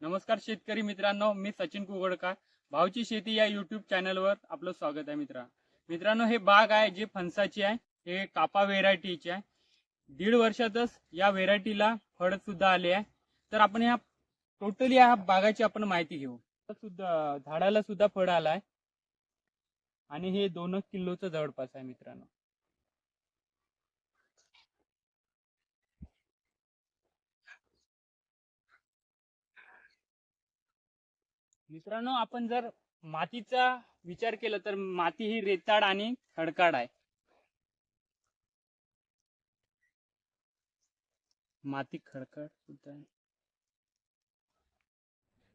नमस्कार शेतकरी मित्रांनो मी सचिन कुगडकर भावची शेती या युट्यूब चॅनलवर आपलं स्वागत आहे मित्रा. मित्रांनो हे बाग आहे जे फणसाची आहे. हे कापा व्हेरायटीची आहे. दीड वर्षातच या व्हेरायटीला फळ सुद्धा आले आहे. तर आपण ह्या टोटली या बागाची आपण माहिती घेऊ. सुद्धा झाडाला सुद्धा फळ आलाय. आणि हे दोन किलोचं जवळपास आहे मित्रांनो. मित्रांनो आपण जर मातीचा विचार केला तर माती ही रेताड आणि खडकाड आहे. माती खडकाड सुद्धा आहे.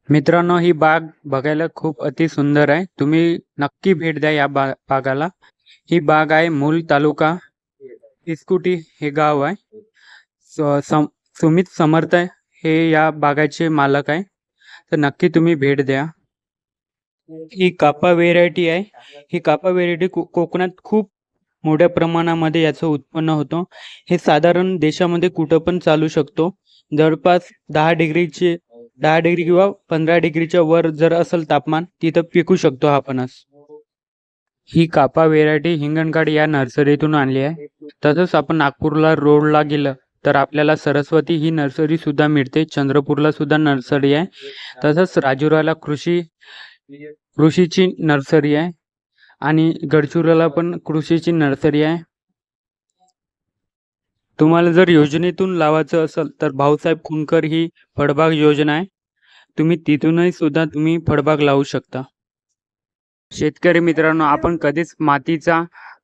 मित्रांनो ही बाग बघायला खूप अति सुंदर आहे. तुम्ही नक्की भेट द्या या बा बागाला. ही बाग आहे मूल तालुका इस्कुटी हे गाव आहे. सुमित समर्थ हे या बागाचे मालक आहे. तर नक्की तुम्ही भेट द्या. ही कापा व्हेरायटी आहे. ही कापा व्हेरायटी कोकणात खूप मोठ्या प्रमाणामध्ये याचं उत्पन्न होतं. हे साधारण देशामध्ये कुठं पण चालू शकतो. जवळपास दहा डिग्रीचे दहा डिग्री किंवा पंधरा डिग्रीच्या वर जर असेल तापमान तिथं पिकू शकतो हा ही कापा व्हेरायटी हिंगणघाट या नर्सरीतून आणली आहे. तसंच आपण नागपूरला रोडला गेलं तर आपल्याला सरस्वती ही नर्सरी सुद्धा मिळते. चंद्रपूरला सुद्धा नर्सरी आहे. तसंच राजुराला कृषी कृषीची नर्सरी आहे. आणि गडचिरोला पण कृषीची नर्सरी आहे. तुम्हाला जर योजनेतून लावायचं असेल तर भाऊसाहेब खुनकर ही फळबाग योजना आहे. तुम्ही तिथूनही सुद्धा तुम्ही फळबाग लावू शकता. शेतकरी मित्रांनो आपण कधीच मातीचा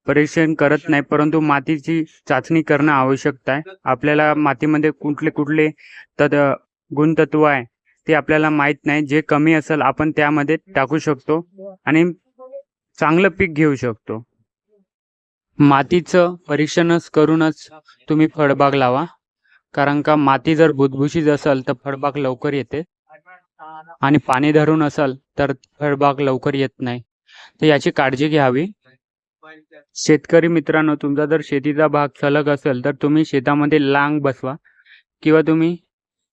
परीक्षण करत नाही परंतु मातीची चाचणी करणं आवश्यक आहे. आपल्याला मातीमध्ये कुठले कुठले तद गुणतत्व आहे ते आपल्याला माहीत नाही. जे कमी असेल आपण त्यामध्ये टाकू शकतो आणि चांगलं पीक घेऊ शकतो. मातीचं परीक्षणच करूनच तुम्ही फळबाग लावा. कारण का माती जर भुसभुशीत असेल तर फळबाग लवकर येते. आणि पाणी धरून असेल तर फळबाग लवकर येत नाही. तर याची काळजी घ्यावी. शेतकरी मित्रांनो तुमचा जर शेतीचा भाग सलग असेल तर तुम्ही शेतामध्ये लांग बसवा किंवा तुम्ही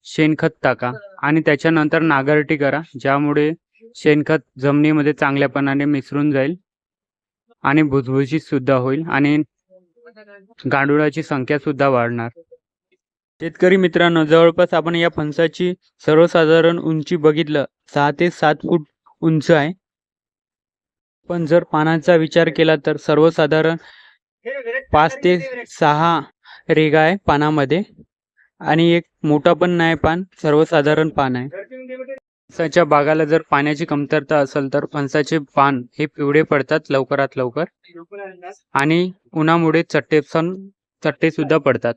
शेणखत टाका आणि त्याच्यानंतर नांगरटी करा ज्यामुळे शेणखत जमिनीमध्ये चांगल्यापणाने मिसळून जाईल आणि भुसभुशीत सुद्धा होईल आणि गांडुळाची संख्या सुद्धा वाढणार. शेतकरी मित्रांनो जवळपास आपण या फणसाची सर्वसाधारण उंची बघितलं सहा ते सात फूट उंच आहे. पण जर पानांचा विचार केला तर सर्वसाधारण पाच ते सहा रेगा आहे पानामध्ये. आणि एक मोठा पण नाही पान सर्वसाधारण पान आहे. फणसाच्या बागाला जर पाण्याची कमतरता असेल तर फणसाचे पान हे पिवळे पडतात लवकरात लवकर. आणि उन्हामुळे चट्टे पण चट्टे सुद्धा पडतात.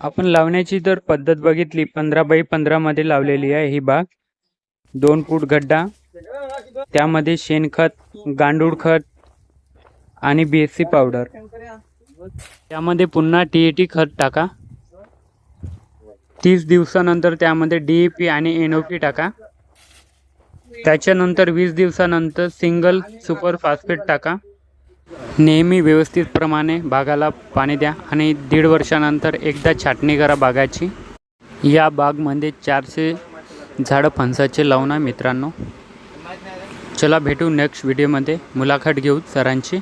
आपण लावण्याची जर पद्धत बघितली पंधरा बाय पंधरा मध्ये लावलेली आहे ही बाग. दोन फूट गड्डा त्यामध्ये शेणखत गांडूळ खत आणि बी एस सी पावडर त्यामध्ये पुन्हा टी ए टी खत टाका. तीस दिवसानंतर त्यामध्ये डी ए पी आणि एन ओ पी टाका. त्याच्यानंतर वीस दिवसानंतर सिंगल सुपर फॉस्फेट टाका. नेहमी व्यवस्थितप्रमाणे बागाला पाणी द्या आणि दीड वर्षानंतर एकदा छाटणी करा बागाची. या बागमध्ये चारशे झाडं फणसाचे लावून आहे मित्रांनो. चला भेटू नेक्स्ट व्हिडिओमध्ये मुलाखत घेऊ सरांची.